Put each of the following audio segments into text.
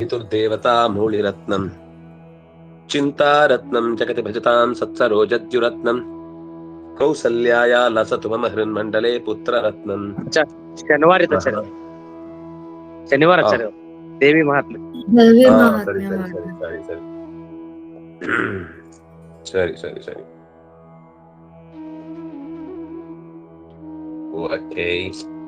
पितुर्देवतामूलिरत्नम् चिन्तारत्नम् जगति भजताम् सत्सरोजद्युरत्नम्। कौसल्याया लसतु मम हृन्मण्डले पुत्ररत्नम् अच्छा, शनिवार शनिवार हाँ। देवी महात्म्य हाँ, सॉरी सॉरी सॉरी Okay.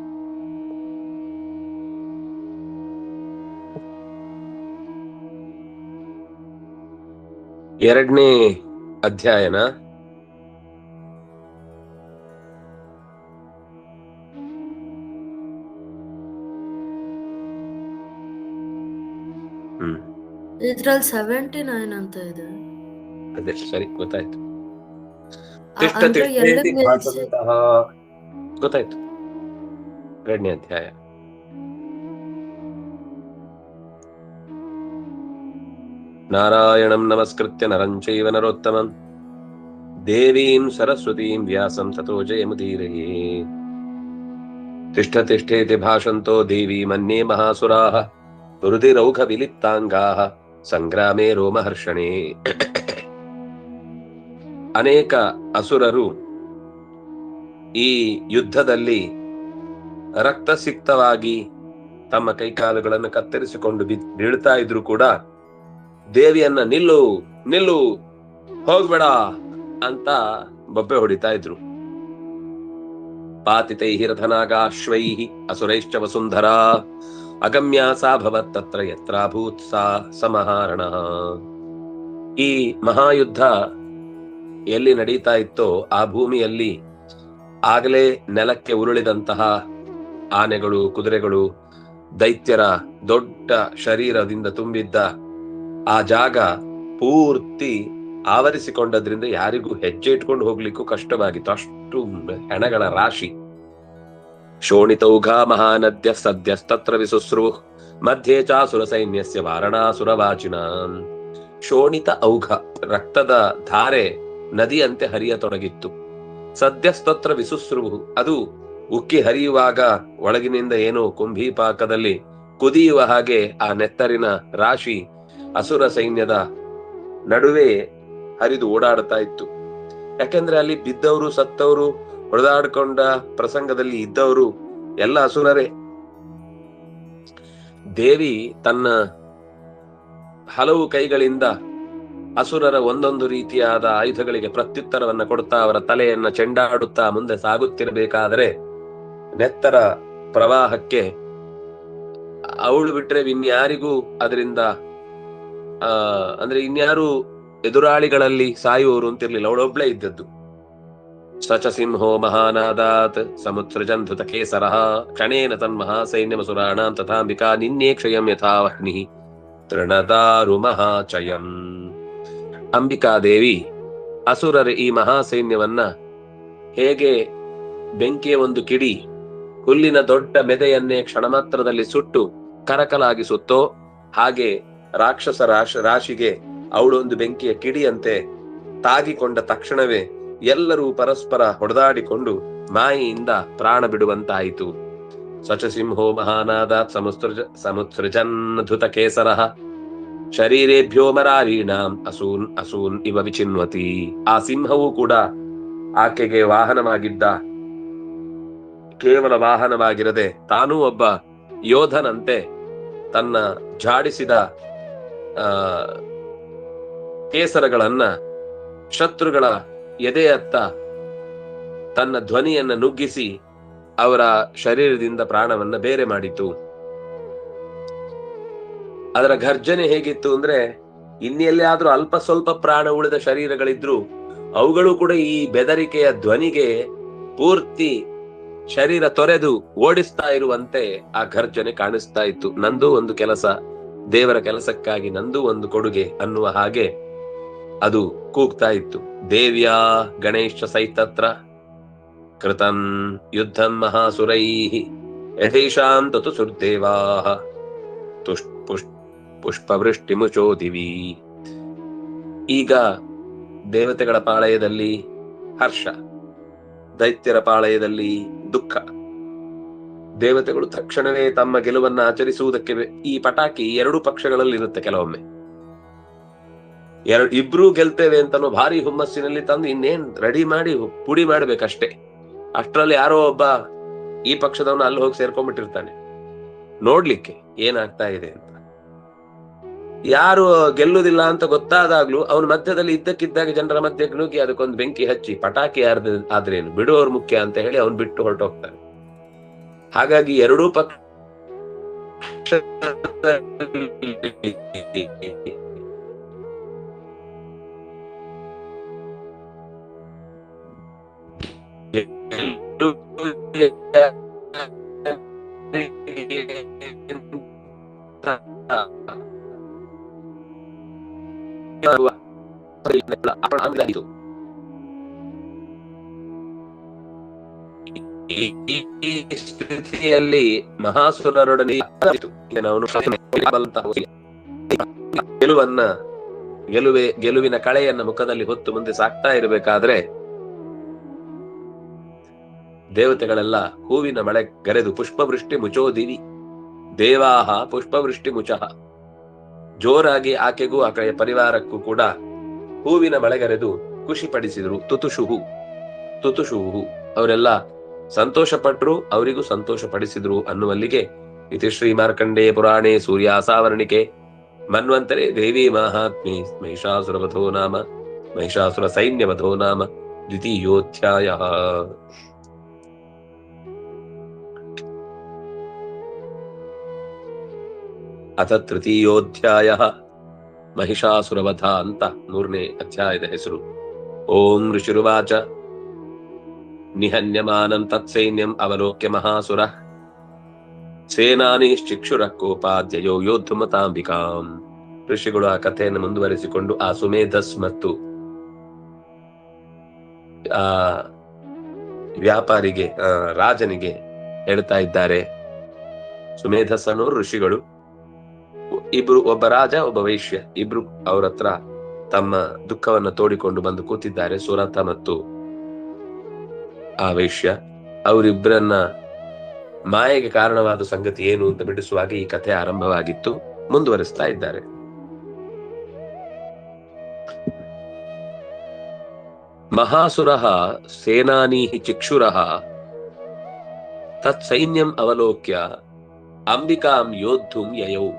ಎರಡನೇ ಅಧ್ಯಾಯನ. ಇದ್ರಲ್ಲಿ ಸೆವೆಂಟಿ ನೈನ್ ಅಂತ ಇದೆ. ಅದೇ ಸರಿ ಗೊತ್ತಾಯ್ತು. ತಿಷ್ಟ. ಗೊತ್ತಾಯ್ತು. ಎರಡನೇ ಅಧ್ಯಾಯ. ನಾರಾಯಣಂ ನಮಸ್ಕೃತ್ಯ ನರಂ ಚೈವ ನರೋತ್ತಮಂ ದೇವೀಂ ಸರಸ್ವತೀಂ ವ್ಯಾಸಂ ತಥೋ ಜಯಮುದೀರಯೇ ತಿಷ್ಠ ತಿಷ್ಠೇತಿ ಭಾಷಂತೋ ದೇವಿ ಮನ್ಯೇ ಮಹಾಸುರಾಃ ದುರ್ದಿರೌಘ ವಿಲಿಪ್ತಾಂಗಾಃ ಸಂಗ್ರಾಮೇ ರೋಮಹರ್ಷಣೆ ಅನೇಕ ಅಸುರರು ಈ ಯುದ್ಧದಲ್ಲಿ ರಕ್ತಸಿಕ್ತವಾಗಿ ತಮ್ಮ ಕೈಕಾಲುಗಳನ್ನು ಕತ್ತರಿಸಿಕೊಂಡು ಬೀಳ್ತಾ ಇದ್ರು ಕೂಡ ದೇವಿಯನ್ನ ನಿಲ್ಲು ನಿಲ್ಲು, ಹೋಗ್ಬೇಡ ಅಂತ ಬೊಬ್ಬೆ ಹೊಡಿತಾ ಇದ್ರು. ಪಾತಿತೈ ರಥನಾಗಾಶ್ವೈ ಅಸುರೈಶ್ಚ ವಸುಂಧರ, ಅಗಮ್ಯ ಸಾ ತತ್ರ ಯತ್ರಾಭೂತ್ ಸಾ ಸಮಹಾರಣ. ಈ ಮಹಾಯುದ್ಧ ಎಲ್ಲಿ ನಡೀತಾ ಇತ್ತೋ ಆ ಭೂಮಿಯಲ್ಲಿ ಆಗಲೇ ನೆಲಕ್ಕೆ ಉರುಳಿದಂತಹ ಆನೆಗಳು, ಕುದುರೆಗಳು ದೈತ್ಯರ ದೊಡ್ಡ ಶರೀರದಿಂದ ತುಂಬಿದ್ದ ಆ ಜಾಗ ಪೂರ್ತಿ ಆವರಿಸಿಕೊಂಡದ್ರಿಂದ ಯಾರಿಗೂ ಹೆಜ್ಜೆ ಇಟ್ಕೊಂಡು ಹೋಗ್ಲಿಕ್ಕೂ ಕಷ್ಟವಾಗಿತ್ತು. ಅಷ್ಟು ಹೆಣಗಳ ರಾಶಿ. ಶೋಣಿತೌಘ ಮಹಾನದ್ಯ ಸದ್ಯಸ್ತತ್ರ ವಿಸುಸ್ರು. ಮಧ್ಯೆ ಚಾಸುರ ಸೈನ್ಯಸ್ಯ ವಾರಣಾಸುರವಾಚಿನ ಶೋಣಿತ ಔಘ ರಕ್ತದ ಧಾರೆ ನದಿಯಂತೆ ಹರಿಯತೊಡಗಿತ್ತು. ಸದ್ಯಸ್ತತ್ರ ವಿಸುಸ್ರು. ಅದು ಉಕ್ಕಿ ಹರಿಯುವಾಗ ಒಳಗಿನಿಂದ ಏನೋ ಕುಂಭೀಪಾಕದಲ್ಲಿ ಕುದಿಯುವ ಹಾಗೆ ಆ ನೆತ್ತರಿನ ರಾಶಿ ಅಸುರ ಸೈನ್ಯದ ನಡುವೆ ಹರಿದು ಓಡಾಡ್ತಾ ಇತ್ತು. ಯಾಕೆಂದ್ರೆ ಅಲ್ಲಿ ಬಿದ್ದವರು, ಸತ್ತವರು, ಹೊಡೆದಾಡ್ಕೊಂಡ ಪ್ರಸಂಗದಲ್ಲಿ ಇದ್ದವರು ಎಲ್ಲ ಅಸುರರೇ. ದೇವಿ ತನ್ನ ಹಲವು ಕೈಗಳಿಂದ ಅಸುರರ ಒಂದೊಂದು ರೀತಿಯಾದ ಆಯುಧಗಳಿಗೆ ಪ್ರತ್ಯುತ್ತರವನ್ನು ಕೊಡುತ್ತಾ ಅವರ ತಲೆಯನ್ನ ಚೆಂಡಾಡುತ್ತಾ ಮುಂದೆ ಸಾಗುತ್ತಿರಬೇಕಾದರೆ ನೆತ್ತರ ಪ್ರವಾಹಕ್ಕೆ ಅವಳು ಬಿಟ್ರೆ ಇನ್ಯಾರಿಗೂ ಅದರಿಂದ ಆ, ಅಂದ್ರೆ ಇನ್ಯಾರು ಎದುರಾಳಿಗಳಲ್ಲಿ ಸಾಯುವವರು ಅಂತಿರ್ಲಿಲ್ಲ ಅವಳೊಬ್ಳೆ ಇದ್ದದ್ದು. ಸಚ ಸಿಂಹೋ ಮಹಾನಾದಾತ್ ಸಮುದ್ರ ಜಂಧುತ ಕೇಸರ, ಕ್ಷಣೇನ ತನ್ಮಹಾ ಸೈನ್ಯಮಸುರಾಣಾಂ ತಥಾಂಬಿಕಾ, ನಿನ್ನೆ ಕ್ಷಯಂ ಯಥಾವಹ್ನಿ, ತೃಣದಾರು ಮಹಾಚಯಂ ಅಂಬಿಕಾದೇವಿ, ಅಸುರರ ಈ ಮಹಾಸೈನ್ಯವನ್ನ ಹೇಗೆ ಬೆಂಕಿಯ ಒಂದು ಕಿಡಿ, ಹುಲ್ಲಿನ ದೊಡ್ಡ ಮೆದೆಯನ್ನೇ ಕ್ಷಣಮಾತ್ರದಲ್ಲಿ ಸುಟ್ಟು ಕರಕಲಾಗಿಸುತ್ತೋ ಹಾಗೆ ರಾಕ್ಷಸ ರಾಶ ರಾಶಿಗೆ ಅವಳೊಂದು ಬೆಂಕಿಯ ಕಿಡಿಯಂತೆ ತಾಗಿಕೊಂಡ ತಕ್ಷಣವೇ ಎಲ್ಲರೂ ಪರಸ್ಪರ ಹೊಡೆದಾಡಿಕೊಂಡು ಮಾಯಿಯಿಂದ ಪ್ರಾಣ ಬಿಡುವಂತಾಯಿತು. ಸಚಸಿಂಹೋ ಮಹಾನಾದ ಸಮುತ್ಸೃಜ ಸಮುತ್ಸೃಜನ್ ಧುತ ಕೇಸರ ಶರೀರೇಭ್ಯೋ ಮರಾರೀಣಾಂ ಅಸೂನ್ ಅಸೂನ್ ಇವ ವಿಚಿನ್ವತಿ. ಆ ಸಿಂಹವೂ ಕೂಡ ಆಕೆಗೆ ವಾಹನವಾಗಿದ್ದ. ಕೇವಲ ವಾಹನವಾಗಿರದೆ ತಾನೂ ಒಬ್ಬ ಯೋಧನಂತೆ ತನ್ನ ಜಾಡಿಸಿದ ಕೇಸರಗಳನ್ನ ಶತ್ರುಗಳ ಎದೆಯತ್ತ ತನ್ನ ಧ್ವನಿಯನ್ನ ನುಗ್ಗಿಸಿ ಅವರ ಶರೀರದಿಂದ ಪ್ರಾಣವನ್ನ ಬೇರೆ ಮಾಡಿತು. ಅದರ ಘರ್ಜನೆ ಹೇಗಿತ್ತು ಅಂದ್ರೆ ಇನ್ನೆಲ್ಲೇ ಆದ್ರೂ ಅಲ್ಪ ಸ್ವಲ್ಪ ಪ್ರಾಣ ಉಳಿದ ಶರೀರಗಳಿದ್ರು ಅವುಗಳು ಕೂಡ ಈ ಬೆದರಿಕೆಯ ಧ್ವನಿಗೆ ಪೂರ್ತಿ ಶರೀರ ತೊರೆದು ಓಡಿಸ್ತಾ ಇರುವಂತೆ ಆ ಘರ್ಜನೆ ಕಾಣಿಸ್ತಾ ಇತ್ತು. ನಂದು ಒಂದು ಕೆಲಸ. ದೇವರ ಕೆಲಸಕ್ಕಾಗಿ ನಂದು ಒಂದು ಕೊಡುಗೆ ಅನ್ನುವ ಹಾಗೆ ಅದು ಕೂಗ್ತಾ ಇತ್ತು. ದೇವ್ಯಾ ಗಣೇಶ ಸೈತತ್ರ ಕೃತಂ ಯುದ್ಧಂ ಮಹಾಸುರೈ ಯಥೇಶಾಂ ತತು ಸುರ್ದೇವಾ ತುಷ್ ಪುಷ್ ಪುಷ್ಪವೃಷ್ಟಿ ಮುಚೋದಿವಿ. ಈಗ ದೇವತೆಗಳ ಪಾಳಯದಲ್ಲಿ ಹರ್ಷ, ದೈತ್ಯರ ಪಾಳಯದಲ್ಲಿ ದುಃಖ. ದೇವತೆಗಳು ತಕ್ಷಣವೇ ತಮ್ಮ ಗೆಲುವನ್ನ ಆಚರಿಸುವುದಕ್ಕೆ ಈ ಪಟಾಕಿ ಎರಡು ಪಕ್ಷಗಳಲ್ಲಿ ಇರುತ್ತೆ ಕೆಲವೊಮ್ಮೆ. ಎರಡು ಇಬ್ರು ಗೆಲ್ತೇವೆ ಅಂತನೋ ಭಾರಿ ಹುಮ್ಮಸ್ಸಿನಲ್ಲಿ ತಂದು ಇನ್ನೇನ್ ರೆಡಿ ಮಾಡಿ ಪುಡಿ ಮಾಡ್ಬೇಕಷ್ಟೇ. ಅಷ್ಟರಲ್ಲಿ ಯಾರೋ ಒಬ್ಬ ಈ ಪಕ್ಷದವನ್ನ ಅಲ್ಲಿ ಹೋಗಿ ಸೇರ್ಕೊಂಡ್ಬಿಟ್ಟಿರ್ತಾನೆ. ನೋಡ್ಲಿಕ್ಕೆ ಏನಾಗ್ತಾ ಇದೆ ಅಂತ. ಯಾರು ಗೆಲ್ಲುವುದಿಲ್ಲ ಅಂತ ಗೊತ್ತಾದಾಗ್ಲೂ ಅವನ ಮಧ್ಯದಲ್ಲಿ ಇದ್ದಕ್ಕಿದ್ದಾಗ ಜನರ ಮಧ್ಯಕ್ಕೆ ನುಗ್ಗಿ ಅದಕ್ಕೊಂದು ಬೆಂಕಿ ಹಚ್ಚಿ ಪಟಾಕಿ ಯಾರ್ದು ಆದ್ರೇನು? ಬಿಡುವವ್ರು ಮುಖ್ಯ ಅಂತ ಹೇಳಿ ಅವನು ಬಿಟ್ಟು ಹೊರಟೋಗ್ತಾನೆ. ಹಾಗಾಗಿ ಎರಡೂ ಪಕ್ಷ ಆಯಿತು ಈ ಸ್ಥಿತಿಯಲ್ಲಿ ಮಹಾಸುರರೊಡನೆ ಗೆಲುವನ್ನ, ಗೆಲುವೆ, ಗೆಲುವಿನ ಕಳೆಯನ್ನ ಮುಖದಲ್ಲಿ ಹೊತ್ತು ಮುಂದೆ ಸಾಕ್ತಾ ಇರಬೇಕಾದ್ರೆ ದೇವತೆಗಳೆಲ್ಲ ಹೂವಿನ ಮಳೆ ಗರೆದು ಪುಷ್ಪವೃಷ್ಟಿ ಮುಚೋದಿವಿ ದೇವಾಹ ಪುಷ್ಪವೃಷ್ಟಿ ಮುಚಃ. ಜೋರಾಗಿ ಆಕೆಗೂ ಆಕೆಯ ಪರಿವಾರಕ್ಕೂ ಕೂಡ ಹೂವಿನ ಮಳೆಗರೆದು ಖುಷಿ ಪಡಿಸಿದ್ರು ತುತುಶುಹು ತುತುಶುಹು. ಅವರೆಲ್ಲ ಸಂತೋಷ ಪಟ್ರು ಅವರಿಗೂ ಸಂತೋಷ ಪಡಿಸಿದ್ರು ಅನ್ನುವಲ್ಲಿಗೆ ಇತಿ ಶ್ರೀ ಮಾರ್ಕಂಡೇ ಪುರಾಣೇ ಸೂರ್ಯಾಸಾವರ್ಣಿಕೆ. ಮನ್ವಂತರೇ ದೇವಿ ಮಹಾತ್ಮೆ ಮಹಿಷಾಸುರ ವಧೋ ನಾಮ, ಮಹಿಷಾಸುರ ಸೈನ್ಯವಧೋ ನಾಮ, ದ್ವಿತೀಯೋಧ್ಯಾಯ. ಅಥ ತೃತೀಯೋಧ್ಯಾಯ ಮಹಿಷಾಸುರವಧ ಅಂತ ಮೂರನೇ ಅಧ್ಯಾಯದ ಹೆಸರು. ಓಂ ಋಷಿರುವಾಚ. ನಿಹನ್ಯಮಾನಂ ತತ್ಸೈನ್ಯಂ ಅವಲೋಕ್ಯ ಮಹಾಸುರ ಸೇನಾನಿಶ್ಚಿಕ್ಷುರ ಕೋಪಾದ್ಯಯೋ ಯೋದ್ಧುಮತಾಂಬಿಕಾಂ ಋಷಿಗಳು ಆ ಕಥೆಯನ್ನು ಮುಂದುವರಿಸಿಕೊಂಡು ಆ ಸುಮೇಧಸ್ ಮತ್ತು ಆ ವ್ಯಾಪಾರಿಗೆ ಆ, ರಾಜನಿಗೆ ಹೇಳ್ತಾ ಇದ್ದಾರೆ। ಸುಮೇಧಸ್ ಅನ್ನೋರು ಋಷಿಗಳು। ಇಬ್ರು ಒಬ್ಬ ರಾಜ ಒಬ್ಬ ವೈಶ್ಯ। ಇಬ್ರು ಅವರತ್ರ ತಮ್ಮ ದುಃಖವನ್ನ ತೋಡಿಕೊಂಡು ಬಂದು ಕೂತಿದ್ದಾರೆ ಸುರಥ ಮತ್ತು ಆ ವೈಶ್ಯ ಅವರಿಬ್ಬರನ್ನ ಮಾಯೆಗೆ ಕಾರಣವಾದ ಸಂಗತಿ ಏನು ಅಂತ ಬಿಡಿಸುವಾಗ ಈ ಕಥೆ ಆರಂಭವಾಗಿತ್ತು. ಮುಂದುವರಿಸ್ತಾ ಇದ್ದಾರೆ. ಮಹಾಸುರ ಸೇನಾನಿ ಚಿಕ್ಷುರ ತತ್ ಸೈನ್ಯಂ ಅವಲೋಕ್ಯ ಅಂಬಿಕಾಂ ಯೋದ್ಧುಂ ಯಯೌ.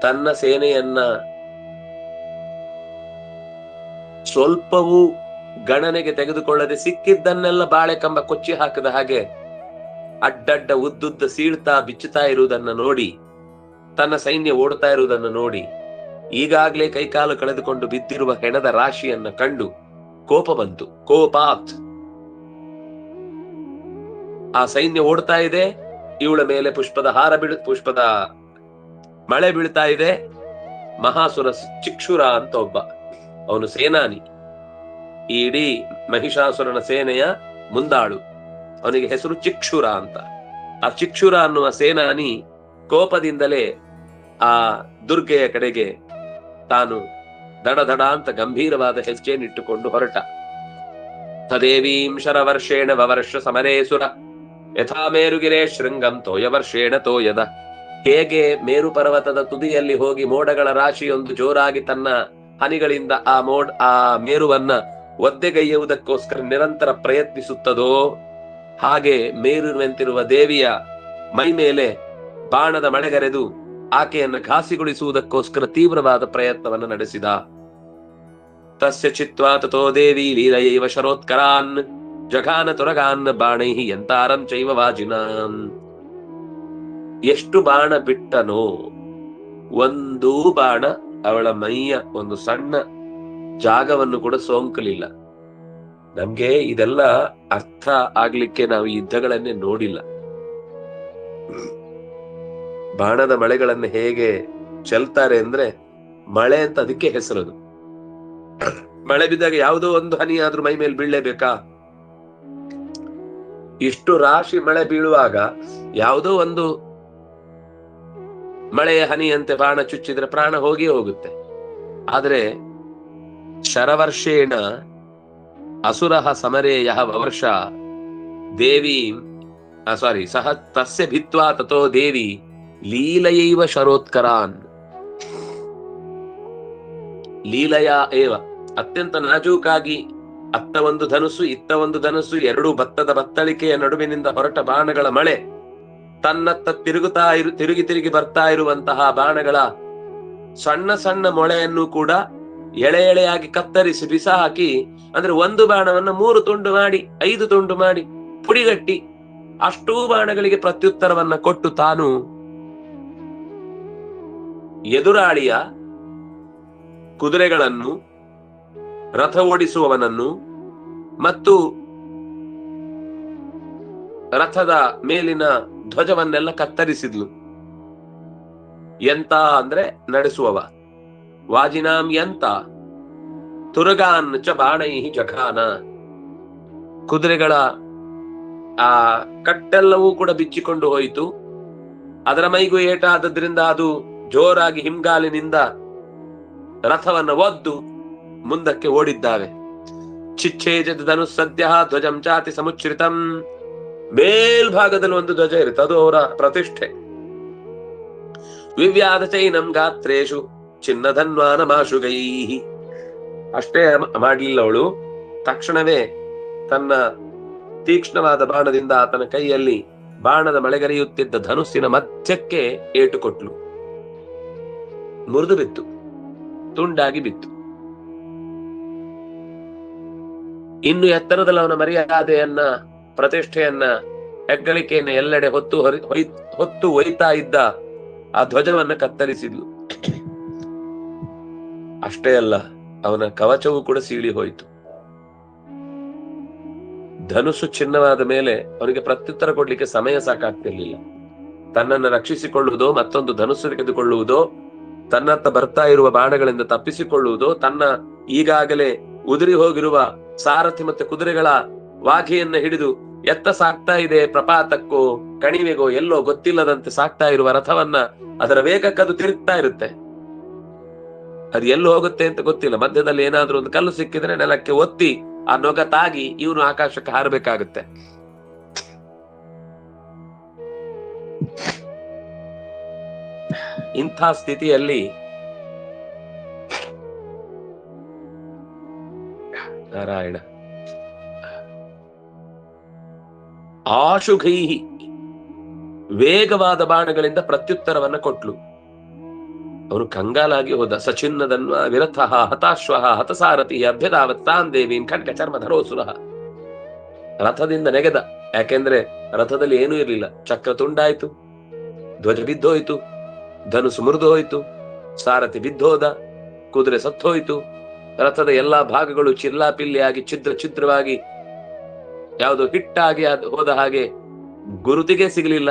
ತನ್ನ ಸೇನೆಯನ್ನ ಸ್ವಲ್ಪವೂ ಗಣನೆಗೆ ತೆಗೆದುಕೊಳ್ಳದೆ ಸಿಕ್ಕಿದ್ದನ್ನೆಲ್ಲ ಬಾಳೆಕಂಬ ಕೊಚ್ಚಿ ಹಾಕದ ಹಾಗೆ ಅಡ್ಡಡ್ಡ ಉದ್ದುದ್ದ ಸೀಳ್ತಾ ಬಿಚ್ಚುತ್ತಾ ಇರುವುದನ್ನ ನೋಡಿ, ತನ್ನ ಸೈನ್ಯ ಓಡ್ತಾ ಇರುವುದನ್ನ ನೋಡಿ, ಈಗಾಗ್ಲೇ ಕೈಕಾಲು ಕಳೆದುಕೊಂಡು ಬಿದ್ದಿರುವ ಹೆಣದ ರಾಶಿಯನ್ನ ಕಂಡು ಕೋಪ ಬಂತು. ಕೋಪಾತ್. ಆ ಸೈನ್ಯ ಓಡ್ತಾ ಇದೆ, ಇವಳ ಮೇಲೆ ಪುಷ್ಪದ ಹಾರ ಬೀಳ, ಪುಷ್ಪದ ಮಳೆ ಬೀಳ್ತಾ ಇದೆ, ಮಹಾಸುರ ಚಿಕ್ಷುರ ಅಂತ ಒಬ್ಬ ಅವನು ಸೇನಾನಿ. ಈ ಇಡೀ ಮಹಿಷಾಸುರನ ಸೇನೆಯ ಮುಂದಾಳು. ಅವನಿಗೆ ಹೆಸರು ಚಿಕ್ಷುರ ಅಂತ. ಆ ಚಿಕ್ಷುರ ಅನ್ನುವ ಸೇನಾನಿ ಕೋಪದಿಂದಲೇ ಆ ದುರ್ಗೆಯ ಕಡೆಗೆ ತಾನು ದಡ ದಡ ಅಂತ ಗಂಭೀರವಾದ ಹೆಜ್ಜೆಯನ್ನಿಟ್ಟುಕೊಂಡು ಹೊರಟ. ತದೇವೀಂ ಶರವರ್ಷೇಣ ವವರ್ಷ ಸಮರೇ ಸುರ. ಯಥಾ ಮೇರುಗಿರೇ ಶೃಂಗಂ ತೋಯವರ್ಷೇಣ ತೋಯದ. ಹೇಗೆ ಮೇರು ಪರ್ವತದ ತುದಿಯಲ್ಲಿ ಹೋಗಿ ಮೋಡಗಳ ರಾಶಿಯೊಂದು ಜೋರಾಗಿ ತನ್ನ ಹನಿಗಳಿಂದ ಆ ಮೋಡ್, ಆ ಮೇರುವನ್ನ ಒದ್ದೆಗೈಯುವುದಕ್ಕೋಸ್ಕರ ನಿರಂತರ ಪ್ರಯತ್ನಿಸುತ್ತದೋ? ಹಾಗೆ ಮೇರುವಂತಿರುವ ದೇವಿಯ ಮೈ ಮೇಲೆ ಬಾಣದ ಮಳೆಗರೆದು ಆಕೆಯನ್ನು ಘಾಸಿಗೊಳಿಸುವುದಕ್ಕೋಸ್ಕರ ತೀವ್ರವಾದ ಪ್ರಯತ್ನವನ್ನು ನಡೆಸಿದ. ತಸ್ಯ ಚಿತ್ವಾ ತಥೋ ದೇವಿ ಲೀಲಯೈವ ಶರೋತ್ಕರಾನ್, ಜಘಾನ ತೊರಗಾನ್ ಬಾಣೈ ಎಂತಾರಂ ಚೈವ ವಾಜಿನಾನ್ ಎಷ್ಟು ಬಾಣ ಬಿಟ್ಟನೋ, ಒಂದು ಬಾಣ ಅವಳ ಮೈಯ ಒಂದು ಸಣ್ಣ ಜಾಗವನ್ನು ಕೂಡ ಸೋಂಕಲಿಲ್ಲ. ನಮ್ಗೆ ಇದೆಲ್ಲ ಅರ್ಥ ಆಗ್ಲಿಕ್ಕೆ ನಾವು ಯುದ್ಧಗಳನ್ನೇ ನೋಡಿಲ್ಲ. ಬಾಣದ ಮಳೆಗಳನ್ನು ಹೇಗೆ ಚೆಲ್ತಾರೆ ಅಂದ್ರೆ ಮಳೆ ಅಂತ ಅದಕ್ಕೆ ಹೆಸರದು. ಮಳೆ ಬಿದ್ದಾಗ ಯಾವುದೋ ಒಂದು ಹನಿ ಆದ್ರೂ ಮೈ ಮೇಲೆ ಬೀಳಲೇಬೇಕಾ? ಇಷ್ಟು ರಾಶಿ ಮಳೆ ಬೀಳುವಾಗ ಯಾವುದೋ ಒಂದು ಮಳೆಯ ಹನಿಯಂತೆ ಬಾಣ ಚುಚ್ಚಿದ್ರೆ ಪ್ರಾಣ ಹೋಗಿ ಹೋಗುತ್ತೆ. ಆದರೆ ಶರವರ್ಷೇಣ ಅಸುರಃ ಯಹ ವರ್ಷ ದೇವಿ ಸಾರಿ ಸಹ ತಸ್ಯ ಭಿತ್ವಾ ತಥೋ ದೇವಿ ಲೀಲಯೈವ ಶರೋತ್ಕರಾನ್. ಲೀಲಯ ಏವ, ಅತ್ಯಂತ ನಾಜೂಕಾಗಿ ಅತ್ತ ಒಂದು ಧನುಸು ಇತ್ತ ಒಂದು ಧನುಸು ಎರಡು ಭತ್ತದ ಬತ್ತಳಿಕೆಯ ನಡುವಿನಿಂದ ಹೊರಟ ಬಾಣಗಳ ಮಳೆ. ತನ್ನತ್ತ ತಿರುಗುತ್ತಾ ಇರು, ತಿರುಗಿ ತಿರುಗಿ ಬರ್ತಾ ಇರುವಂತಹ ಬಾಣಗಳ ಸಣ್ಣ ಸಣ್ಣ ಮೊಳೆಯನ್ನು ಕೂಡ ಎಳೆ ಎಳೆಯಾಗಿ ಕತ್ತರಿಸಿ ಬಿಸಾಕಿ, ಅಂದ್ರೆ ಒಂದು ಬಾಣವನ್ನು ಮೂರು ತುಂಡು ಮಾಡಿ, ಐದು ತುಂಡು ಮಾಡಿ ಪುಡಿಗಟ್ಟಿ ಅಷ್ಟೂ ಬಾಣಗಳಿಗೆ ಪ್ರತ್ಯುತ್ತರವನ್ನ ಕೊಟ್ಟು ತಾನು ಎದುರಾಳಿಯ ಕುದುರೆಗಳನ್ನು, ರಥ ಓಡಿಸುವವನನ್ನು ಮತ್ತು ರಥದ ಮೇಲಿನ ಧ್ವಜವನ್ನೆಲ್ಲ ಕತ್ತರಿಸಿದ್ಲು. ಎಂತ ಅಂದ್ರೆ ನಡೆಸುವವ. ವಾಜಿನಾಂ ಎಂತ? ತುರಗಾನ್ ಚ ಬಾಣೈ ಜಖಾನ ಕುದುರೆಗಳ, ಆ, ಕಟ್ಟೆಲ್ಲವೂ ಕೂಡ ಬಿಚ್ಚಿಕೊಂಡು ಹೋಯಿತು. ಅದರ ಮೈಗೂ ಏಟಾದದ್ರಿಂದ ಅದು ಜೋರಾಗಿ ಹಿಂಗಾಲಿನಿಂದ ರಥವನ್ನ ಒದ್ದು ಮುಂದಕ್ಕೆ ಓಡಿದ್ದಾವೆ. ಚಿಚ್ಛೇಜದ ಧನುಸ್ ಸದ್ಯ ಧ್ವಜಂ ಚಾತಿ ಸಮುಚ್ಛ್ರಿತಂ. ಮೇಲ್ಭಾಗದಲ್ಲಿ ಒಂದು ಧ್ವಜ ಇರುತ್ತೆ, ಅದು ಅವರ ಪ್ರತಿಷ್ಠೆ. ವಿವ್ಯಾಧ ಚೈನಂ ಗಾತ್ರೇಶು ಚಿನ್ನಧನ್ವಾನ ಮಾಶುಗೈ ಅಷ್ಟೇ ಮಾಡಲಿಲ್ಲ ಅವಳು. ತಕ್ಷಣವೇ ತನ್ನ ತೀಕ್ಷ್ಣವಾದ ಬಾಣದಿಂದ ಆತನ ಕೈಯಲ್ಲಿ ಬಾಣದ ಮಳೆಗರೆಯುತ್ತಿದ್ದ ಧನುಸ್ಸಿನ ಮಧ್ಯಕ್ಕೆ ಏಟು ಕೊಟ್ಲು ಮುರಿದು ಬಿತ್ತು ತುಂಡಾಗಿ ಬಿತ್ತು. ಇನ್ನು ಎತ್ತರದಲ್ಲಿ ಅವನ ಮರ್ಯಾದೆಯನ್ನ ಪ್ರತಿಷ್ಠೆಯನ್ನ ಹೆಗ್ಗಳಿಕೆಯನ್ನು ಎಲ್ಲೆಡೆ ಹೊತ್ತು ಹೊತ್ತು ಒಯ್ತಾ ಇದ್ದ ಆ ಧ್ವಜವನ್ನ ಕತ್ತರಿಸಿದ್ಲು. ಅಷ್ಟೇ ಅಲ್ಲ, ಅವನ ಕವಚವೂ ಕೂಡ ಸೀಳಿ ಹೋಯಿತು. ಧನುಸು ಚಿನ್ನವಾದ ಮೇಲೆ ಅವನಿಗೆ ಪ್ರತ್ಯುತ್ತರ ಕೊಡ್ಲಿಕ್ಕೆ ಸಮಯ ಸಾಕಾಗ್ತಿರ್ಲಿಲ್ಲ. ತನ್ನನ್ನು ರಕ್ಷಿಸಿಕೊಳ್ಳುವುದೋ, ಮತ್ತೊಂದು ಧನುಸು ತೆಗೆದುಕೊಳ್ಳುವುದೋ, ತನ್ನತ್ತ ಬರ್ತಾ ಇರುವ ಬಾಣಗಳಿಂದ ತಪ್ಪಿಸಿಕೊಳ್ಳುವುದೋ, ತನ್ನ ಈಗಾಗಲೇ ಉದುರಿ ಹೋಗಿರುವ ಸಾರಥಿ ಮತ್ತೆ ಕುದುರೆಗಳ ವಾಘಿಯನ್ನ ಹಿಡಿದು ಎತ್ತ ಸಾಕ್ತಾ ಇದೆ ಪ್ರಪಾತಕ್ಕೋ, ಕಣಿವೆಗೋ, ಎಲ್ಲೋ ಗೊತ್ತಿಲ್ಲದಂತೆ ಸಾಕ್ತಾ ಇರುವ ರಥವನ್ನ ಅದರ ವೇಗಕ್ಕದು ತಿರುಗ್ತಾ ಇರುತ್ತೆ. ಅದು ಎಲ್ಲಿ ಹೋಗುತ್ತೆ ಅಂತ ಗೊತ್ತಿಲ್ಲ. ಮಧ್ಯದಲ್ಲಿ ಏನಾದ್ರೂ ಒಂದು ಕಲ್ಲು ಸಿಕ್ಕಿದ್ರೆ ನೆಲಕ್ಕೆ ಒತ್ತಿ ಆ ನೊಗ ತಾಗಿ ಇವನು ಆಕಾಶಕ್ಕೆ ಹಾರಬೇಕಾಗುತ್ತೆ. ಇಂಥ ಸ್ಥಿತಿಯಲ್ಲಿ ನಾರಾಯಣ ಆಶುಘೈಹಿ. ವೇಗವಾದ ಬಾಣಗಳಿಂದ ಪ್ರತ್ಯುತ್ತರವನ್ನ ಕೊಟ್ಲು. ಅವನು ಕಂಗಾಲಾಗಿ ಹೋದ. ಸಚಿನ್ನದನ್ವ ವಿರಥ, ಹತಾಶ್ವ, ಹತಸಾರಥಿ, ಅಭ್ಯದಾವತ್ ತಾನ್ ದೇವೀನ್ ಖಡ್ಗ ಚರ್ಮ ಧರೋಸುರ ರಥದಿಂದ ನೆಗೆದ. ಯಾಕೆಂದ್ರೆ ರಥದಲ್ಲಿ ಏನೂ ಇರಲಿಲ್ಲ. ಚಕ್ರ ತುಂಡಾಯ್ತು. ಧ್ವಜ ಬಿದ್ದೋಯ್ತು. ಧನುಸು ಮುರಿದು ಹೋಯ್ತು ಸಾರಥಿ ಬಿದ್ದೋದ. ಕುದುರೆ ಸತ್ತೋಯ್ತು. ರಥದ ಎಲ್ಲಾ ಭಾಗಗಳು ಚಿಲ್ಲಾಪಿಲ್ಲಿಯಾಗಿ, ಛಿದ್ರ ಛಿದ್ರವಾಗಿ ಯಾವುದೋ ಹಿಟ್ಟಾಗಿ ಅದು ಹೋದ ಹಾಗೆ ಗುರುತಿಗೆ ಸಿಗಲಿಲ್ಲ.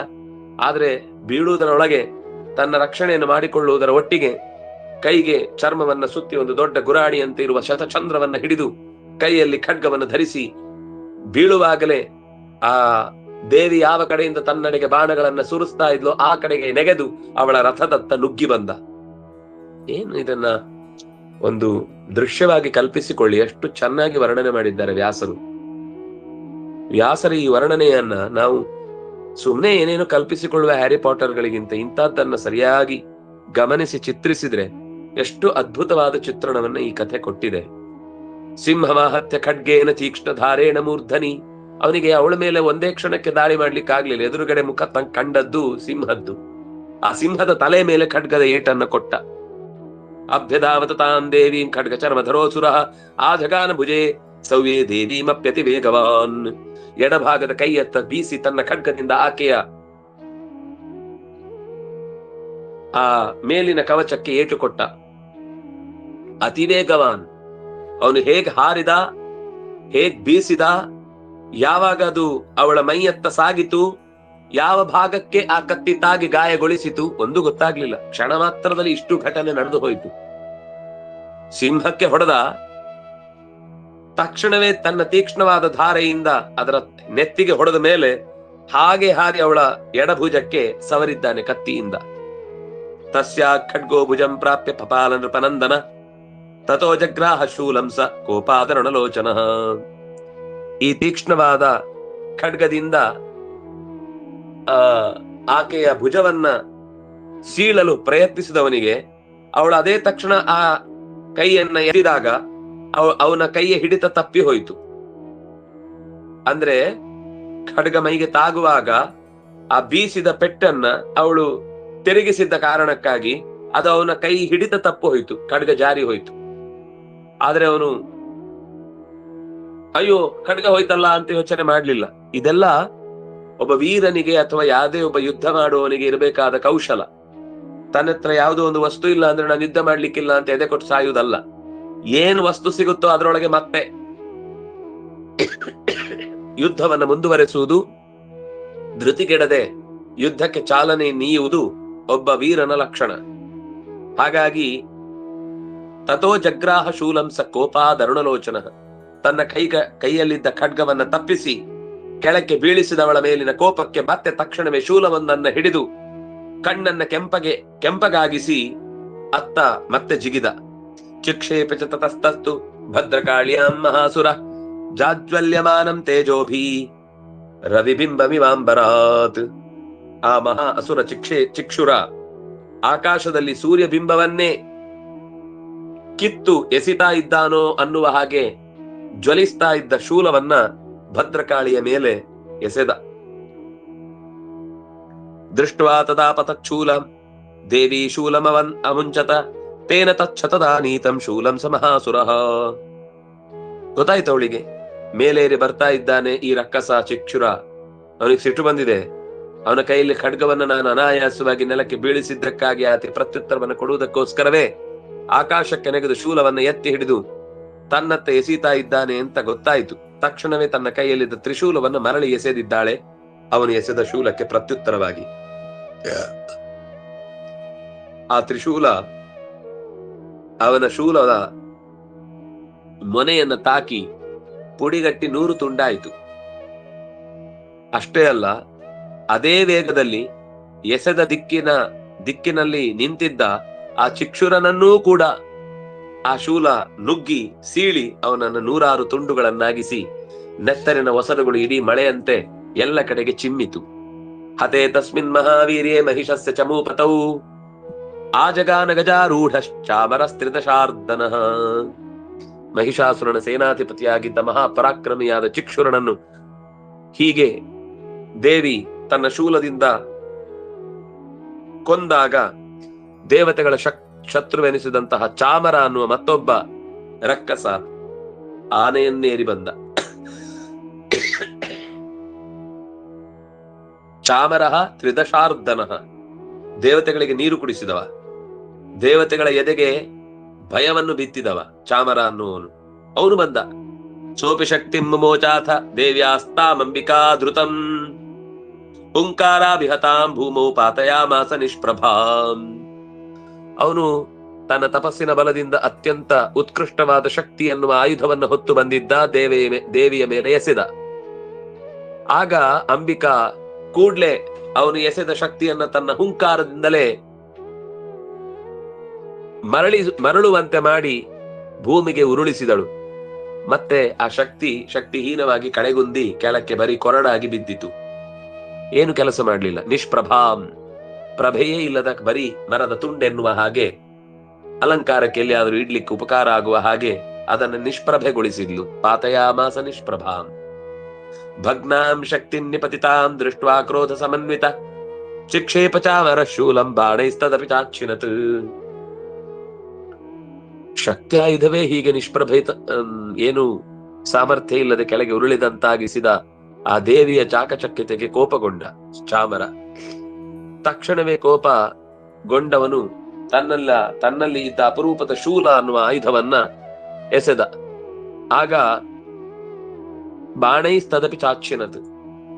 ಆದರೆ ಬೀಳುವುದರೊಳಗೆ ತನ್ನ ರಕ್ಷಣೆಯನ್ನು ಮಾಡಿಕೊಳ್ಳುವುದರ ಒಟ್ಟಿಗೆ ಕೈಗೆ ಚರ್ಮವನ್ನ ಸುತ್ತಿ ಒಂದು ದೊಡ್ಡ ಗುರಾಣಿಯಂತೆ ಇರುವ ಶತಚಂದ್ರವನ್ನ ಹಿಡಿದು ಕೈಯಲ್ಲಿ ಖಡ್ಗವನ್ನು ಧರಿಸಿ ಬೀಳುವಾಗಲೇ ಆ ದೇವಿ ಯಾವ ಕಡೆಯಿಂದ ತನ್ನಡೆಗೆ ಬಾಣಗಳನ್ನ ಸುರಿಸ್ತಾ ಇದ್ಲೋ ಆ ಕಡೆಗೆ ನೆಗೆದು ಅವಳ ರಥದತ್ತ ನುಗ್ಗಿ ಬಂದ. ಏನು ಇದನ್ನ ಒಂದು ದೃಶ್ಯವಾಗಿ ಕಲ್ಪಿಸಿಕೊಳ್ಳಿ. ಎಷ್ಟು ಚೆನ್ನಾಗಿ ವರ್ಣನೆ ಮಾಡಿದ್ದಾರೆ ವ್ಯಾಸರು. ವ್ಯಾಸರ ಈ ವರ್ಣನೆಯನ್ನ ನಾವು ಸುಮ್ಮನೆ ಏನೇನು ಕಲ್ಪಿಸಿಕೊಳ್ಳುವ ಹ್ಯಾರಿ ಪಾಟರ್ಗಳಿಗಿಂತ ಇಂಥದ್ದನ್ನ ಸರಿಯಾಗಿ ಗಮನಿಸಿ ಚಿತ್ರಿಸಿದ್ರೆ ಎಷ್ಟು ಅದ್ಭುತವಾದ ಚಿತ್ರಣವನ್ನ ಈ ಕಥೆ ಕೊಟ್ಟಿದೆ. ಸಿಂಹವಾಹತ್ಯ ಖಡ್ಗೇನ ತೀಕ್ಷ್ಣ ಧಾರೇಣ ಮೂರ್ಧನಿ, ಅವನಿಗೆ ಅವಳ ಮೇಲೆ ಒಂದೇ ಕ್ಷಣಕ್ಕೆ ದಾಳಿ ಮಾಡ್ಲಿಕ್ಕೆ ಆಗ್ಲಿಲ್ಲ. ಎದುರುಗಡೆ ಮುಖ ತಂ- ಕಂಡದ್ದು ಸಿಂಹದ್ದು. ಆ ಸಿಂಹದ ತಲೆ ಮೇಲೆ ಖಡ್ಗದ ಏಟನ್ನ ಕೊಟ್ಟ. ಅಭ್ಯದಾವತ ತಾನ್ ದೇವಿ ಖಡ್ಗ ಚರ್ಮ ಧರೋಸುರ, ಆ ಜಗಾನ ಭುಜೆ ಸೌವ್ಯೇ ದೇವೀಮಪ್ಯತಿ ವೇಗವಾನ್ ಎಡಭಾಗದ ಕೈಯತ್ತ ಬೀಸಿ ತನ್ನ ಖಡ್ಗದಿಂದ ಆಕೆಯ ಆ ಮೇಲಿನ ಕವಚಕ್ಕೆ ಏಟು ಕೊಟ್ಟ ಅತಿ ವೇಗವಾನ್ ಅವನು ಹೇಗ್ ಹಾರಿದ, ಹೇಗ್ ಬೀಸಿದ, ಯಾವಾಗ ಅದು ಅವಳ ಮೈಯತ್ತ ಸಾಗಿತು, ಯಾವ ಭಾಗಕ್ಕೆ ಆ ಕತ್ತಿ ತಾಗಿ ಗಾಯಗೊಳಿಸಿತು ಒಂದು ಗೊತ್ತಾಗ್ಲಿಲ್ಲ. ಕ್ಷಣ ಮಾತ್ರದಲ್ಲಿ ಇಷ್ಟು ಘಟನೆ ನಡೆದು ಹೋಯಿತು. ಸಿಂಹಕ್ಕೆ ಹೊಡೆದ ತಕ್ಷಣವೇ ತನ್ನ ತೀಕ್ಷ್ಣವಾದ ಧಾರೆಯಿಂದ ಅದರ ನೆತ್ತಿಗೆ ಹೊಡೆದ ಮೇಲೆ ಹಾಗೆ ಹಾರಿ ಅವಳ ಎಡಭುಜಕ್ಕೆ ಸವರಿದ್ದಾನೆ ಕತ್ತಿಯಿಂದ. ತಸ್ಯ ಖಡ್ಗೋ ಭುಜಂ ಪ್ರಾಪ್ಯ ಪಪಾಲ ನೃಪನಂದನ ತಥೋ ಜಗ್ರಾಹ ಶೂಲಂಸ ಕೋಪಾದರಣಲೋಚನ. ಈ ತೀಕ್ಷ್ಣವಾದ ಖಡ್ಗದಿಂದ, ಆ, ಆಕೆಯ ಭುಜವನ್ನ ಸೀಳಲು ಪ್ರಯತ್ನಿಸಿದವನಿಗೆ ಅವಳು ಅದೇ ತಕ್ಷಣ ಆ ಕೈಯನ್ನ ಎತ್ತಿದಾಗ ಅವನ ಕೈಯ ಹಿಡಿತ ತಪ್ಪಿ ಹೋಯಿತು. ಅಂದ್ರೆ ಖಡ್ಗ ಮೈಗೆ ತಾಗುವಾಗ ಆ ಬೀಸಿದ ಪೆಟ್ಟನ್ನ ಅವಳು ತಿರುಗಿಸಿದ್ದ ಕಾರಣಕ್ಕಾಗಿ ಅದು ಅವನ ಕೈ ಹಿಡಿತ ತಪ್ಪು ಹೋಯಿತು, ಖಡ್ಗ ಜಾರಿ ಹೋಯಿತು. ಆದ್ರೆ ಅವನು, ಅಯ್ಯೋ, ಖಡ್ಗ ಹೋಯ್ತಲ್ಲ ಅಂತ ಯೋಚನೆ ಮಾಡ್ಲಿಲ್ಲ. ಇದೆಲ್ಲ ಒಬ್ಬ ವೀರನಿಗೆ ಅಥವಾ ಯಾವುದೇ ಒಬ್ಬ ಯುದ್ಧ ಮಾಡುವವನಿಗೆ ಇರಬೇಕಾದ ಕೌಶಲ. ತನ್ನ ಹತ್ರ ಯಾವುದೋ ಒಂದು ವಸ್ತು ಇಲ್ಲ ಅಂದ್ರೆ ನಾನು ಯುದ್ಧ ಮಾಡ್ಲಿಕ್ಕಿಲ್ಲ ಅಂತ ಎದೆ ಕೊಟ್ಟು ಸಾಯುವುದಲ್ಲ. ಏನ್ ವಸ್ತು ಸಿಗುತ್ತೋ ಅದರೊಳಗೆ ಮತ್ತೆ ಯುದ್ಧವನ್ನು ಮುಂದುವರೆಸುವುದು, ಧೃತಿಗೆಡದೆ ಯುದ್ಧಕ್ಕೆ ಚಾಲನೆ ನೀಯುವುದು ಒಬ್ಬ ವೀರನ ಲಕ್ಷಣ. ಹಾಗಾಗಿ ತಥೋ ಜಗ್ರಾಹ ಶೂಲಂಸ ಕೋಪಾದರುಣಲೋಚನ ತನ್ನ ಕೈಗ ಕೈಯಲ್ಲಿದ್ದ ಖಡ್ಗವನ್ನ ತಪ್ಪಿಸಿ ಕೆಳಕ್ಕೆ ಬೀಳಿಸಿದವಳ ಮೇಲಿನ ಕೋಪಕ್ಕೆ ಮತ್ತೆ ತಕ್ಷಣವೇ ಶೂಲವೊಂದನ್ನ ಹಿಡಿದು ಕಣ್ಣನ್ನ ಕೆಂಪಗೆ, ಕೆಂಪಗಾಗಿಸಿ ಅತ್ತ ಮತ್ತೆ ಜಿಗಿದ. ಚಿಕ್ಷೇಪ ಚ ತತಸ್ತಸ್ತು ಭದ್ರಕಾಳಿಯಾಂ ಮಹಾಸುರ ಜಾಜ್ವಲ್ಯಮಾನಂ ತೇಜೋಭಿ ರವಿಬಿಂಬಮಿವಾಂಬರಾತ್ ಆ ಮಹಾ ಅಸುರ ಚಿಕ್ಷೆ ಚಿಕ್ಷುರ ಆಕಾಶದಲ್ಲಿ ಸೂರ್ಯ ಬಿಂಬವನ್ನೇ ಕಿತ್ತು ಎಸಿತಾ ಇದ್ದಾನೋ ಅನ್ನುವ ಹಾಗೆ ಜ್ವಲಿಸ್ತಾ ಇದ್ದ ಶೂಲವನ್ನ ಭದ್ರಕಾಳಿಯ ಮೇಲೆ ಎಸೆದ. ದೃಷ್ಟ್ವಾ ತದಾ ಪತಚ್ಛೂಲ ದೇವಿ ಶೂಲಮವನ್ ಅಮುಂಚತ ತೇನ ತಚ್ಛತದಾನೀತಂ ಶೂಲಂ ಸಮಹಾಸುರ. ಮಹಾಸುರಃ ಗೊತ್ತಾಯ್ತು ಅವಳಿಗೆ? ಮೇಲೇರಿ ಬರ್ತಾ ಇದ್ದಾನೆ ಈ ರಕ್ಕಸ ಚಿಕ್ಷುರ. ಅವನಿಗೆ ಸಿಟ್ಟು ಬಂದಿದೆ. ಅವನ ಕೈಯಲ್ಲಿ ಖಡ್ಗವನ್ನ ನಾನು ಅನಾಯಾಸವಾಗಿ ನೆಲಕ್ಕೆ ಬೀಳಿಸಿದ್ದಕ್ಕಾಗಿ ಆತ ಪ್ರತ್ಯುತ್ತರವನ್ನು ಕೊಡುವುದಕ್ಕೋಸ್ಕರವೇ ಆಕಾಶಕ್ಕೆ ನೆಗೆದು ಶೂಲವನ್ನು ಎತ್ತಿ ಹಿಡಿದು ತನ್ನತ್ತ ಎಸೀತಾ ಇದ್ದಾನೆ ಅಂತ ಗೊತ್ತಾಯಿತು. ತಕ್ಷಣವೇ ತನ್ನ ಕೈಯಲ್ಲಿದ್ದ ತ್ರಿಶೂಲವನ್ನು ಮರಳಿ ಎಸೆದಿದ್ದಾಳೆ. ಅವನು ಎಸೆದ ಶೂಲಕ್ಕೆ ಪ್ರತ್ಯುತ್ತರವಾಗಿ ಆ ತ್ರಿಶೂಲ ಅವನ ಶೂಲದ ಮೊನೆಯನ್ನ ತಾಕಿ ಪುಡಿಗಟ್ಟಿ ನೂರು ತುಂಡಾಯಿತು. ಅಷ್ಟೇ ಅಲ್ಲ, ಅದೇ ವೇಗದಲ್ಲಿ ಎಸೆದ ದಿಕ್ಕಿನ ದಿಕ್ಕಿನಲ್ಲಿ ನಿಂತಿದ್ದ ಆ ಚಿಕ್ಷುರನನ್ನೂ ಕೂಡ ಆ ಶೂಲ ನುಗ್ಗಿ ಸೀಳಿ ಅವನನ್ನು ನೂರಾರು ತುಂಡುಗಳನ್ನಾಗಿಸಿ ನೆತ್ತರಿನ ಒಸರುಗಳು ಇಡೀ ಮಳೆಯಂತೆ ಎಲ್ಲ ಕಡೆಗೆ ಚಿಮ್ಮಿತು. ಹತೇ ತಸ್ಮಿನ್ ಮಹಾವೀರ್ಯೇ ಮಹಿಷಸ್ಯ ಚಮೂಪತೌ ಆಜಗಾನ ಗಜಾರೂಢಶ್ಚಾಮರಸ್ತ್ರಿದಶಾರ್ದನಃ ಮಹಿಷಾಸುರನ ಸೇನಾಧಿಪತಿಯಾಗಿದ್ದ ಮಹಾಪರಾಕ್ರಮಿಯಾದ ಚಿಕ್ಷುರನನ್ನು ಹೀಗೆ ದೇವಿ ತನ್ನ ಶೂಲದಿಂದ ಕೊಂದಾಗ ದೇವತೆಗಳ ಶಕ್, ಶತ್ರುವೆನಿಸಿದಂತಹ ಚಾಮರ ಅನ್ನುವ ಮತ್ತೊಬ್ಬ ರಕ್ಕಸ ಆನೆಯನ್ನೇರಿ ಬಂದ. ಚಾಮರಃ ತ್ರಿದಶಾರ್ಧನಃ ದೇವತೆಗಳಿಗೆ ನೀರು ಕುಡಿಸಿದವ. ದೇವತೆಗಳ ಎದೆಗೆ ಭಯವನ್ನು ಬಿತ್ತಿದವ ಚಾಮರ ಅನ್ನುವನು. ಅವನು ಬಂದ. ಸೋಪಿ ಶಕ್ತಿ ಮೋಚಾಥ ದೇವ್ಯಾಸ್ತಾಮಂಬಿಕಾ ಧೃತಂ. ಹುಂಕಾರಾಭಿಹತಾಂ ಭೂಮೌ ಪಾತಯಾಮಾಸ ನಿಷ್ಪ್ರಭಾಂ. ಅವನು ತನ್ನ ತಪಸ್ಸಿನ ಬಲದಿಂದ ಅತ್ಯಂತ ಉತ್ಕೃಷ್ಟವಾದ ಶಕ್ತಿ ಎನ್ನುವ ಆಯುಧವನ್ನು ಹೊತ್ತು ಬಂದಿದ್ದ ದೇವಿಯ ದೇವಿಯ ಮೇಲೆ ಎಸೆದ. ಆಗ ಅಂಬಿಕಾ ಕೂಡ್ಲೆ ಅವನು ಎಸೆದ ಶಕ್ತಿಯನ್ನ ತನ್ನ ಹುಂಕಾರದಿಂದಲೇ ಮರಳಿ ಮರಳುವಂತೆ ಮಾಡಿ ಭೂಮಿಗೆ ಉರುಳಿಸಿದಳು. ಮತ್ತೆ ಆ ಶಕ್ತಿ ಶಕ್ತಿಹೀನವಾಗಿ ಕಳೆಗುಂದಿ ಕೆಳಕ್ಕೆ ಬರೀ ಕೊರಡಾಗಿ ಬಿದ್ದಿತು. ಏನು ಕೆಲಸ ಮಾಡಲಿಲ್ಲ. ನಿಷ್ಪ್ರಭಾಂ. ಪ್ರಭೆಯೇ ಇಲ್ಲದ ಬರೀ ಮರದ ತುಂಡೆನ್ನುವ ಹಾಗೆ, ಅಲಂಕಾರಕ್ಕೆ ಎಲ್ಲಿಯಾದರೂ ಇಡ್ಲಿಕ್ಕೆ ಉಪಕಾರ ಆಗುವ ಹಾಗೆ ಅದನ್ನು ನಿಷ್ಪ್ರಭೆಗೊಳಿಸಿದ್ಲು. ಪಾತಯಾಮಾಸ ನಿಷ್ಪ್ರಭಾಂ. ಭಗ್ನಾಂ ಶಕ್ತಿ ನಿಪತಿತಾಂ ದೃಷ್ಟ ಕ್ರೋಧ ಸಮನ್ವಿತ. ಚಿಕ್ಷೇಪ ಚಾಮರ ಶೂಲಂ ಬಾಣೈಸ್ತದಪಿ ಚಾಚ್ಛಿನತ್. ಶಕ್ತಿ ಆಯುಧವೇ ಹೀಗೆ ನಿಷ್ಪ್ರಭೇತ ಏನು ಸಾಮರ್ಥ್ಯ ಇಲ್ಲದೆ ಕೆಳಗೆ ಉರುಳಿದಂತಾಗಿಸಿದ ಆ ದೇವಿಯ ಚಾಕಚಕ್ಯತೆಗೆ ಕೋಪಗೊಂಡ ಚಾಮರ. ತಕ್ಷಣವೇ ಕೋಪಗೊಂಡವನು ತನ್ನಲ್ಲ, ತನ್ನಲ್ಲಿ ಇದ್ದ ಅಪರೂಪದ ಶೂಲ ಅನ್ನುವ ಆಯುಧವನ್ನ ಎಸೆದ. ಆಗ ಬಾಣೈಸ್ತದಪಿ ಚಾಚ್ಯನತ್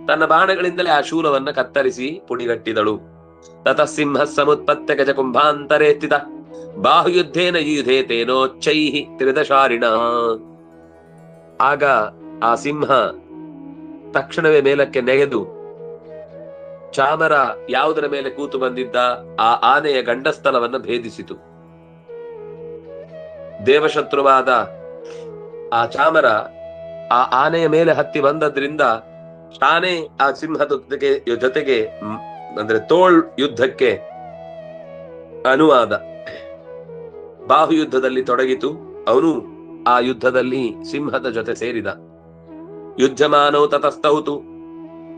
ತನ್ನ ಬಾಣಗಳಿಂದಲೇ ಆ ಶೂಲವನ್ನ ಕತ್ತರಿಸಿ ಪುಡಿಗಟ್ಟಿದಳು. ತತ ಸಿಂಹ ಸಮುತ್ಪತ್ಯ ಗಜ ಕುಂಭಾಂತರೇತ್ತಿದ ಬಾಹುಯುದ್ಧೇನ ಯುಧೇತೇನೋ ಚೈಹಿ ತ್ರಿದಶಾರಿಣ. ಆಗ ಆ ಸಿಂಹ ತಕ್ಷಣವೇ ಮೇಲಕ್ಕೆ ನೆಗೆದು, ಚಾಮರ ಯಾವುದರ ಮೇಲೆ ಕೂತು ಬಂದಿದ್ದ ಆ ಆನೆಯ ಗಂಡಸ್ಥಲವನ್ನು ಭೇದಿಸಿತು. ದೇವಶತ್ರುವಾದ ಆ ಚಾಮರ ಆ ಆನೆಯ ಮೇಲೆ ಹತ್ತಿ ಬಂದದ್ರಿಂದ ತಾನೇ ಆ ಸಿಂಹದ ಜೊತೆಗೆ ಜೊತೆಗೆ ಅಂದ್ರೆ ತೋಳ್ ಯುದ್ಧಕ್ಕೆ ಅನುವಾದ. ಬಾಹು ಯುದ್ಧದಲ್ಲಿ ತೊಡಗಿತು. ಅವನು ಆ ಯುದ್ಧದಲ್ಲಿ ಸಿಂಹದ ಜೊತೆ ಸೇರಿದ. ಯುದ್ಧಮಾನೌ ತತಸ್ತೌತು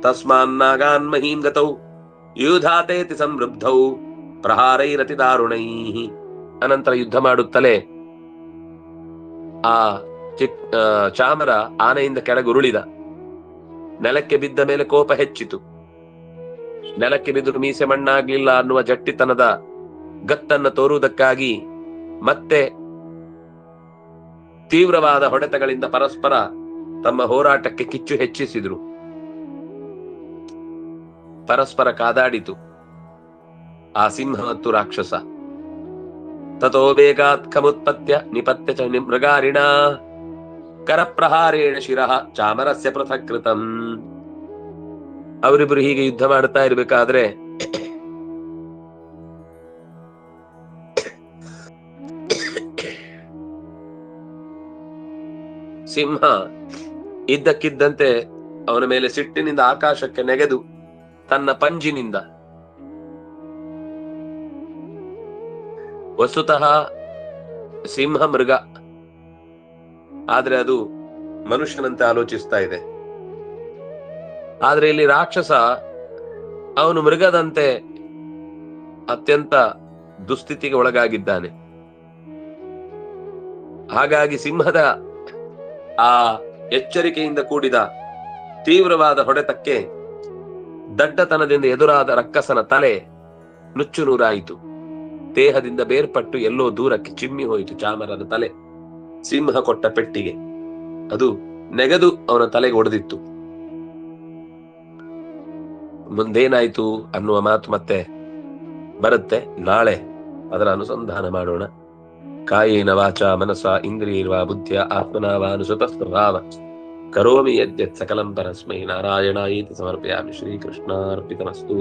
ತಸ್ಮಾನ್ನಾಗಾನ್ ಮಹೀಂ ಗತೌ ಯೂಧಾತೇತಿ ಸಮೃದ್ಧೌ ಪ್ರಹಾರೈರತಿ ದಾರುಣೈ ಅನಂತರ ಯುದ್ಧ ಮಾಡುತ್ತಲೇ ಆ ಚಿಕ್ ಚಾಮರ ಆನೆಯಿಂದ ಕೆಳಗುರುಳಿದ. ನೆಲಕ್ಕೆ ಬಿದ್ದ ಮೇಲೆ ಕೋಪ ಹೆಚ್ಚಿತು. ನೆಲಕ್ಕೆ ಬಿದ್ದರೂ ಮೀಸೆ ಮಣ್ಣಾಗ್ಲಿಲ್ಲ ಅನ್ನುವ ಜಟ್ಟಿತನದ ಗತ್ತನ್ನ ತೋರುವುದಕ್ಕಾಗಿ ಮತ್ತೆ ತೀವ್ರವಾದ ಹೊಡೆತಗಳಿಂದ ಪರಸ್ಪರ ತಮ್ಮ ಹೋರಾಟಕ್ಕೆ ಕಿಚ್ಚು ಹೆಚ್ಚಿಸಿದ್ರು. ಪರಸ್ಪರ ಕಾದಾಡಿತು. ಆ ಸಿಂಹ ಮತ್ತು ರಾಕ್ಷಸ. ತಥೋ ವೇಗಾತ್ ಖಮುತ್ಪತ್ಯ ನಿಪತ್ಯ ಚ ಮೃಗಾರಿಣ. ಕರಪ್ರಹಾರೇಣ ಶಿರಃ ಚಾಮರಸ್ಯ ಪೃಥಕೃತಂ ಅವರಿಬ್ರು ಹೀಗೆ ಯುದ್ಧ ಮಾಡ್ತಾ ಇರ್ಬೇಕಾದ್ರೆ ಸಿಂಹ ಇದ್ದಕ್ಕಿದ್ದಂತೆ ಅವನ ಮೇಲೆ ಸಿಟ್ಟಿನಿಂದ ಆಕಾಶಕ್ಕೆ ನೆಗೆದು ತನ್ನ ಪಂಜಿನಿಂದ. ವಸ್ತುತಃ ಸಿಂಹ ಮೃಗ. ಆದ್ರೆ ಅದು ಮನುಷ್ಯನಂತೆ ಆಲೋಚಿಸ್ತಾ ಇದೆ. ಆದ್ರೆ ಇಲ್ಲಿ ರಾಕ್ಷಸ ಅವನು ಮೃಗದಂತೆ ಅತ್ಯಂತ ದುಸ್ಥಿತಿಗೆ ಒಳಗಾಗಿದ್ದಾನೆ. ಹಾಗಾಗಿ ಸಿಂಹದ ಆ ಎಚ್ಚರಿಕೆಯಿಂದ ಕೂಡಿದ ತೀವ್ರವಾದ ಹೊಡೆತಕ್ಕೆ ದಡ್ಡತನದಿಂದ ಎದುರಾದ ರಕ್ಕಸನ ತಲೆ ನುಚ್ಚು ನೂರಾಯಿತು. ದೇಹದಿಂದ ಬೇರ್ಪಟ್ಟು ಎಲ್ಲೋ ದೂರಕ್ಕೆ ಚಿಮ್ಮಿ ಹೋಯಿತು ಚಾಮರದ ತಲೆ. ಸಿಂಹ ಕೊಟ್ಟ ಪೆಟ್ಟಿಗೆ. ಅದು ನೆಗೆದು ಅವನ ತಲೆಗೆ ಒಡೆದಿತ್ತು. ಮುಂದೇನಾಯ್ತು ಅನ್ನುವ ಮಾತು ಮತ್ತೆ ಬರುತ್ತೆ. ನಾಳೆ ಅದರ ಅನುಸಂಧಾನ ಮಾಡೋಣ. ಕಾಯೇನ ವಾಚ ಮನಸ ಇಂದ್ರಿಯರ್ವಾ ಬುದ್ಧಿಯ ಆತ್ಮನ ವಾನುಸುತ ಸ್ವಭಾವ ಕರೋಮಿ ಯದ್ಯತ್ ಸಕಲಂ ಪರಸ್ಮೈ ನಾರಾಯಣಾಯೇತಿ ಸಮರ್ಪಯಾಮಿ ಶ್ರೀಕೃಷ್ಣಾರ್ಪಿತಮಸ್ತು.